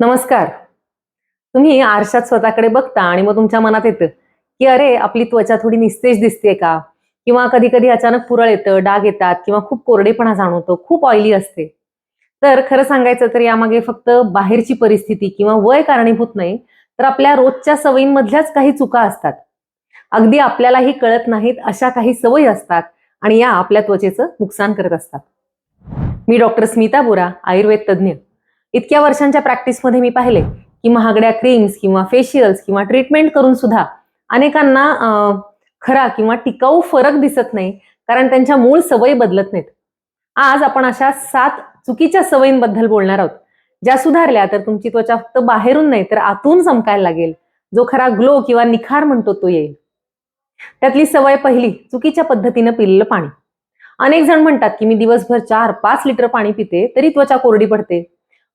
नमस्कार. तुम्ही आरशात स्वतःकडे बघता आणि मग तुमच्या मनात येतं की अरे आपली त्वचा थोडी निस्तेज दिसते का? किंवा कधी कधी अचानक पुरळ येतं डाग येतात किंवा खूप कोरडेपणा जाणवतो खूप ऑइली असते. तर खरं सांगायचं तर यामागे फक्त बाहेरची परिस्थिती किंवा वय कारणीभूत नाही तर आपल्या रोजच्या सवयींमधल्याच काही चुका असतात. अगदी आपल्यालाही कळत नाहीत अशा काही सवयी असतात आणि या आपल्या त्वचेचं नुकसान करत असतात. मी डॉक्टर स्मिता बोरा आयुर्वेद तज्ज्ञ. इतक्या वर्षांच्या प्रॅक्टिसमध्ये मी पाहिले की महागड्या क्रीम्स किंवा फेशियल्स किंवा ट्रीटमेंट करून सुद्धा अनेकांना खरा किंवा टिकाऊ फरक दिसत नाही कारण त्यांच्या मूळ सवयी बदलत नाहीत. आज आपण अशा सात चुकीच्या सवयींबद्दल बोलणार आहोत. ज्या सुधारल्या तर तुमची त्वचा फक्त बाहेरून नाही तर आतून चमकायला लागेल. जो खरा ग्लो किंवा निखार म्हणतो तो येईल. त्यातली सवय पहिली चुकीच्या पद्धतीनं पिलेलं पाणी. अनेक जण म्हणतात की मी दिवसभर चार पाच लिटर पाणी पिते तरी त्वचा कोरडी पडते.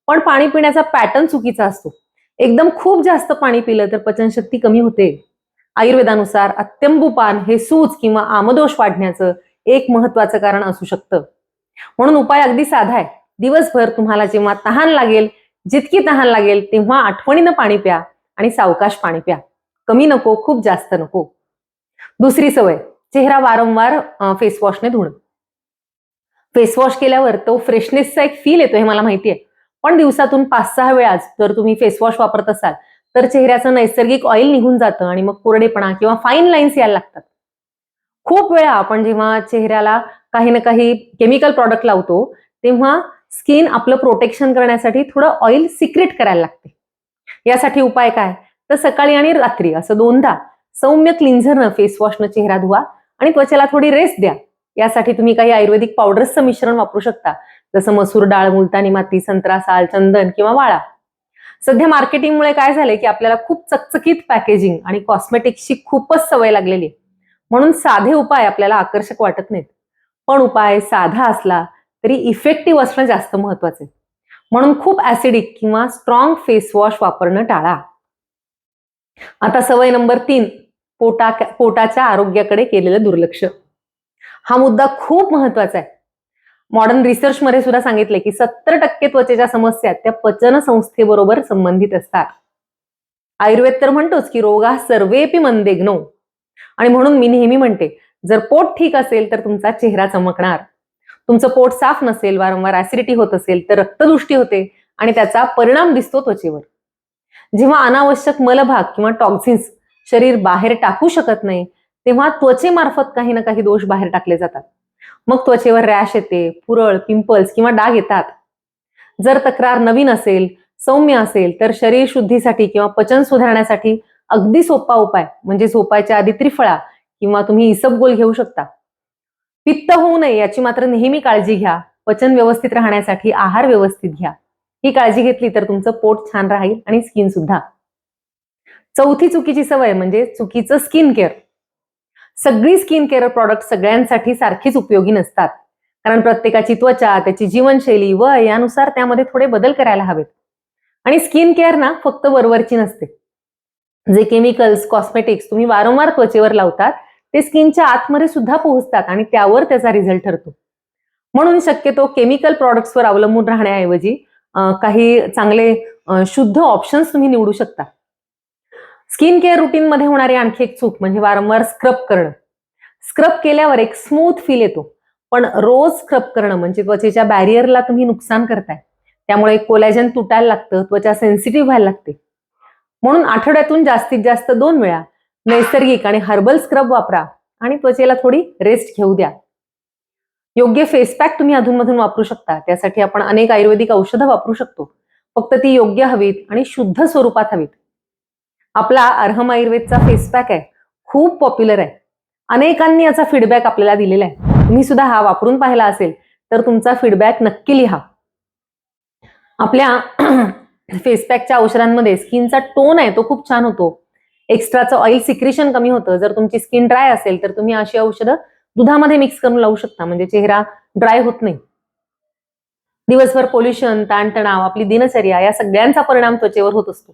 पण पाणी पिण्याचा पॅटर्न चुकीचा असतो. एकदम खूप जास्त पाणी पिलं तर पचनशक्ती कमी होते. आयुर्वेदानुसार अत्यंबुपान हे सूज किंवा आमदोष वाढण्याचं एक महत्वाचं कारण असू शकतं. म्हणून उपाय अगदी साधा आहे. दिवसभर तुम्हाला जेव्हा तहान लागेल जितकी तहान लागेल तेव्हा आठवणीनं पाणी प्या आणि सावकाश पाणी प्या. कमी नको खूप जास्त नको. दुसरी सवय चेहरा वारंवार फेसवॉशने धुणं. फेसवॉश केल्यावर तो फ्रेशनेसचा एक फील येतो हे मला माहिती आहे पण दिवसातून पाच सहा वेळाच जर तुम्ही फेसवॉश वापरत असाल तर चेहऱ्याचं नैसर्गिक ऑइल निघून जातं आणि मग कोरडेपणा किंवा फाईन लाईन्स यायला लागतात. खूप वेळा आपण जेव्हा चेहऱ्याला काही ना काही केमिकल प्रॉडक्ट लावतो तेव्हा स्किन आपलं प्रोटेक्शन करण्यासाठी थोडं ऑइल सिक्रेट करायला लागते. यासाठी उपाय काय? तर सकाळी आणि रात्री असं दोनदा सौम्य क्लिन्झरनं फेसवॉशनं चेहरा धुवा आणि त्वचेला थोडी रेस्ट द्या. यासाठी तुम्ही काही आयुर्वेदिक पावडर्सचं मिश्रण वापरू शकता. जसं मसूर डाळ मुलतानी माती संत्रा साल चंदन किंवा वाळा. सध्या मार्केटिंगमुळे काय झालंय की आपल्याला खूप चकचकीत पॅकेजिंग आणि कॉस्मेटिक्सची खूपच सवय लागलेली आहे. म्हणून साधे उपाय आपल्याला आकर्षक वाटत नाहीत. पण उपाय साधा असला तरी इफेक्टिव्ह असणं जास्त महत्वाचं आहे. म्हणून खूप ऍसिडिक किंवा स्ट्रॉंग फेस वॉश वापरणं टाळा. आता सवय नंबर तीन पोटा पोटाच्या आरोग्याकडे केलेलं दुर्लक्ष. हा मुद्दा खूप महत्त्वाचा आहे. मॉडर्न रिसर्चमध्ये सुद्धा सांगितले की सत्तर टक्के त्वचेच्या समस्या त्या पचन संस्थेबरोबर संबंधित असतात. आयुर्वेद तर म्हणतोच की रोगा सर्वेपी मंदेग्नो आणि म्हणून मी नेहमी म्हणते जर पोट ठीक असेल तर तुमचा चेहरा चमकणार. तुमचं पोट साफ नसेल वारंवार ऍसिडिटी होत असेल तर रक्तदृष्टी होते आणि त्याचा परिणाम दिसतो त्वचेवर. जेव्हा अनावश्यक मलभाग किंवा टॉक्झिन्स शरीर बाहेर टाकू शकत नाही तेव्हा त्वचेमार्फत काही ना काही दोष बाहेर टाकले जातात. मग त्वचेवर रॅश येते पुरळ पिंपल्स किंवा डाग येतात. जर तक्रार नवीन असेल सौम्य असेल तर शरीर शुद्धीसाठी किंवा पचन सुधारण्यासाठी अगदी सोपा उपाय म्हणजे झोपायच्या आधी त्रिफळा किंवा तुम्ही इसबगोल घेऊ शकता. पित्त होऊ नये याची मात्र नेहमी काळजी घ्या. पचन व्यवस्थित राहण्यासाठी आहार व्यवस्थित घ्या. ही काळजी घेतली तर तुमचं पोट छान राहील आणि स्किन सुद्धा. चौथी चुकीची सवय म्हणजे चुकीचं स्किन केअर. सगळी स्किन केअर प्रॉडक्ट सगळ्यांसाठी सारखीच उपयोगी नसतात. कारण प्रत्येकाची त्वचा त्याची जीवनशैली व यानुसार त्यामध्ये थोडे बदल करायला हवेत. आणि स्किन केअर ना फक्त वरवरची नसते. जे केमिकल्स कॉस्मेटिक्स तुम्ही वारंवार त्वचेवर लावतात ते स्किनच्या आतमध्ये सुद्धा पोहोचतात आणि त्यावर त्याचा रिझल्ट ठरतो. म्हणून शक्यतो केमिकल प्रॉडक्ट्सवर अवलंबून राहण्याऐवजी काही चांगले शुद्ध ऑप्शन्स तुम्ही निवडू शकता. स्किन केअर रुटीन मध्ये होणारी आणखी एक चूक म्हणजे वारंवार स्क्रब करणं. स्क्रब केल्यावर एक स्मूथ फील येतो. पण रोज स्क्रब करणं म्हणजे त्वचेच्या बॅरियरला तुम्ही नुकसान करताय. त्यामुळे कोलॅजन तुटायला लागतं त्वचा सेन्सिटिव्ह व्हायला लागते. म्हणून आठवड्यातून जास्तीत जास्त दोन वेळा नैसर्गिक आणि हर्बल स्क्रब वापरा आणि त्वचेला थोडी रेस्ट घेऊ द्या. योग्य फेस पॅक तुम्ही अधूनमधून वापरू शकता. त्यासाठी आपण अनेक आयुर्वेदिक औषधं वापरू शकतो. फक्त ती योग्य हवीत आणि शुद्ध स्वरूपात हवीत. आपला अर्हम आयुर्वेदचा फेस पॅक आहे. खूप पॉप्युलर आहे. अनेकांनी याचा फीडबॅक आपल्याला दिलेला आहे. तुम्ही सुद्धा हा वापरून पाहिला असेल तर तुमचा फीडबॅक नक्की लिहा. आपल्या फेसपॅकच्या औषधांमध्ये स्किनचा टोन आहे तो खूप छान होतो. एक्स्ट्राचं ऑइल सिक्रेशन कमी होतं. जर तुमची स्किन ड्राय असेल तर तुम्ही अशी औषधं दुधामध्ये मिक्स करून लावू शकता. म्हणजे चेहरा ड्राय होत नाही. दिवसभर पोल्युशन ताणतणाव आपली दिनचर्या या सगळ्यांचा परिणाम त्वचेवर होत असतो.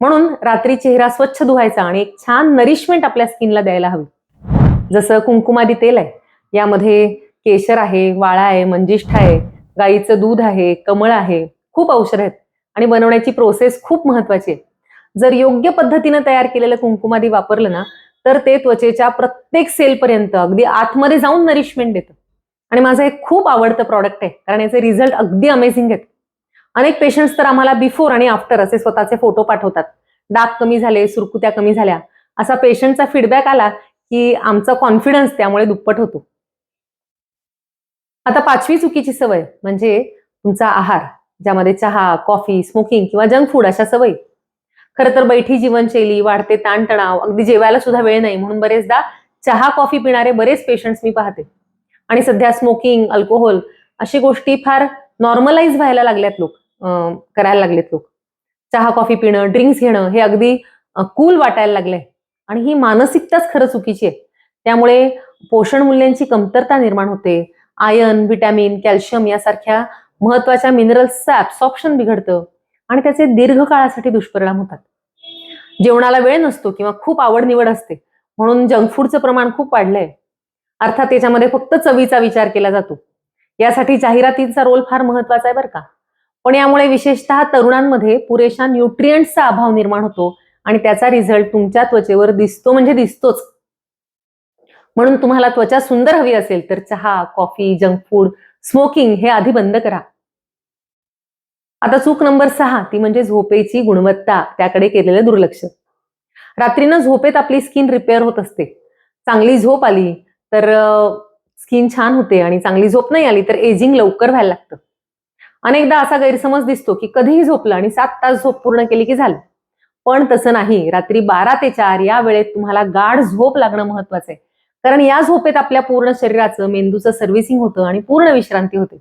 म्हणून रात्री चेहरा स्वच्छ धुवायचा आणि एक छान नरिशमेंट आपल्या स्किनला द्यायला हवी. जसं कुंकुमादी तेल आहे यामध्ये केशर आहे वाळा आहे मंजिष्ठ आहे गाईचं दूध आहे कमळ आहे खूप औषध आहेत आणि बनवण्याची प्रोसेस खूप महत्वाची आहे. जर योग्य पद्धतीनं तयार केलेलं कुंकुमादी वापरलं ना तर ते त्वचेच्या प्रत्येक सेलपर्यंत अगदी आतमध्ये जाऊन नरिशमेंट देतं. आणि माझं एक खूप आवडतं प्रॉडक्ट आहे कारण याचे रिझल्ट अगदी अमेझिंग आहेत. अनेक पेशंट्स तर आम्हाला बिफोर आणि आफ्टर असे स्वतःचे फोटो पाठवतात. डाग कमी झाले सुरकुत्या कमी झाल्या. असा पेशंटचा फीडबॅक आला की आमचा कॉन्फिडन्स त्यामुळे दुप्पट होतो. आता पाचवी चुकीची सवय म्हणजे तुमचा आहार ज्यामध्ये चहा कॉफी स्मोकिंग किंवा जंक फूड अशा सवयी. खरं तर बैठी जीवनशैली वाढते ताणतणाव अगदी जेवायला सुद्धा वेळ नाही म्हणून बरेचदा चहा कॉफी पिणारे बरेच पेशंट्स मी पाहते. आणि सध्या स्मोकिंग अल्कोहोल अशी गोष्टी फार नॉर्मलाइज व्हायला लागल्यात लोक. करायला लागलेत लोक. चहा कॉफी पिणं ड्रिंक्स घेणं हे अगदी कूल वाटायला लागलंय. आणि ही मानसिकताच खरं चुकीची आहे. त्यामुळे पोषण मूल्यांची कमतरता निर्माण होते. आयर्न व्हिटॅमिन कॅल्शियम यासारख्या महत्त्वाच्या मिनरल्सचं ऍब्सॉप्शन बिघडतं आणि त्याचे दीर्घकाळासाठी दुष्परिणाम होतात. जेवणाला वेळ नसतो किंवा खूप आवड निवड असते. म्हणून जंक फूडचं प्रमाण खूप वाढलंय. अर्थात त्याच्यामध्ये फक्त चवीचा विचार केला जातो. यासाठी जाहिरातींचा रोल फार महत्त्वाचा आहे बरं का. पण यामुळे विशेषतः तरुणांमध्ये पुरेशा न्यूट्रियंट्सचा अभाव निर्माण होतो आणि त्याचा रिझल्ट तुमच्या त्वचेवर दिसतो म्हणजे दिसतोच. म्हणून तुम्हाला त्वचा सुंदर हवी असेल तर चहा कॉफी जंक फूड स्मोकिंग हे आधी बंद करा. आता चूक नंबर सहा ती म्हणजे झोपेची गुणवत्ता त्याकडे केलेलं दुर्लक्ष. रात्रीनं झोपेत आपली स्किन रिपेअर होत असते. चांगली झोप आली तर स्किन छान होते आणि चांगली झोप नाही आली तर एजिंग लवकर व्हायला लागतं. अनेकदा असा गैरसमज दिसतो की कधीही झोपलं आणि सात तास झोप पूर्ण केली की झालं. पण तसं नाही. रात्री बारा ते चार या वेळेत तुम्हाला गाढ झोप लागणं महत्वाचं आहे. कारण या झोपेत आपल्या पूर्ण शरीराचं मेंदूचं सर्व्हिसिंग होतं आणि पूर्ण विश्रांती होते.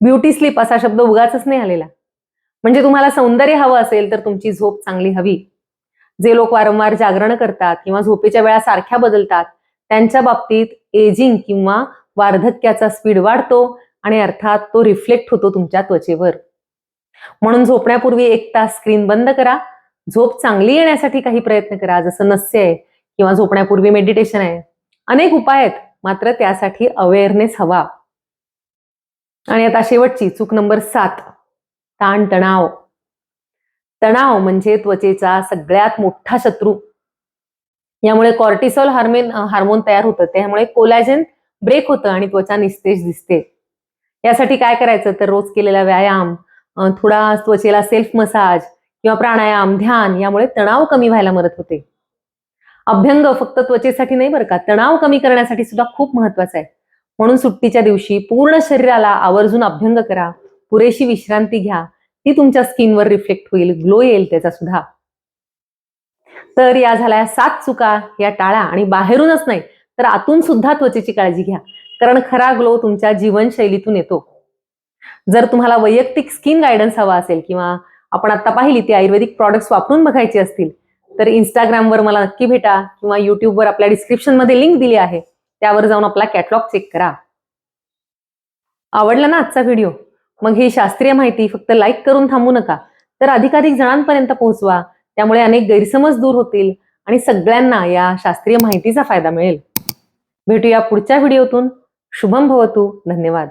ब्युटी स्लीप असा शब्द उगाच नाही आलेला. म्हणजे तुम्हाला सौंदर्य हवं असेल तर तुमची झोप चांगली हवी. जे लोक वारंवार जागरण करतात किंवा झोपेच्या वेळा सारख्या बदलतात त्यांच्या बाबतीत एजिंग किंवा वार्धक्याचा स्पीड वाढतो आणि अर्थात तो रिफ्लेक्ट होतो तुमच्या त्वचेवर. म्हणून झोपण्यापूर्वी एक तास स्क्रीन बंद करा. झोप चांगली येण्यासाठी काही प्रयत्न करा जसं नस्य आहे किंवा झोपण्यापूर्वी मेडिटेशन आहे. अनेक उपाय आहेत मात्र त्यासाठी अवेअरनेस हवा. आणि आता शेवटची चूक नंबर सात ताणतणाव. तणाव म्हणजे त्वचेचा सगळ्यात मोठा शत्रू. यामुळे कॉर्टिसॉल हार्मेन हार्मोन तयार होतं. त्यामुळे कोलॅजन ब्रेक होतं आणि त्वचा निस्तेज दिसते. यासाठी काय करायचं? तर रोज केलेला व्यायाम थोडा त्वचेला सेल्फ मसाज किंवा प्राणायाम ध्यान यामुळे तणाव कमी व्हायला मदत होते. अभ्यंग फक्त त्वचेसाठी नाही बरं का तणाव कमी करण्यासाठी सुद्धा खूप महत्त्वाचा आहे. म्हणून सुट्टीच्या दिवशी पूर्ण शरीराला आवर्जून अभ्यंग करा पुरेशी विश्रांती घ्या ती तुमच्या स्किनवर रिफ्लेक्ट होईल ग्लो येईल त्याचा सुद्धा. तर या झाल्या सात चुका या टाळा आणि बाहेरूनच नाही तर आतून सुद्धा त्वचेची काळजी घ्या. कारण खरा ग्लो तुमच्या जीवनशैलीतून येतो. जर तुम्हाला वैयक्तिक स्किन गायडन्स हवा असेल किंवा आपण आता पाहिली ती आयुर्वेदिक प्रॉडक्ट्स वापरून बघायची असतील तर इंस्टाग्रामवर मला नक्की भेटा किंवा युट्यूबवर आपल्या डिस्क्रिप्शनमध्ये लिंक दिली आहे. त्यावर जाऊन आपला कॅटलॉग चेक करा. आवडला ना आजचा व्हिडिओ मग ही शास्त्रीय माहिती फक्त लाईक करून थांबू नका तर अधिकाधिक जणांपर्यंत पोहोचवा. त्यामुळे अनेक गैरसमज दूर होतील आणि सगळ्यांना या शास्त्रीय माहितीचा फायदा मिळेल. भेटूया पुढच्या व्हिडिओतून. शुभम भवतू. धन्यवाद.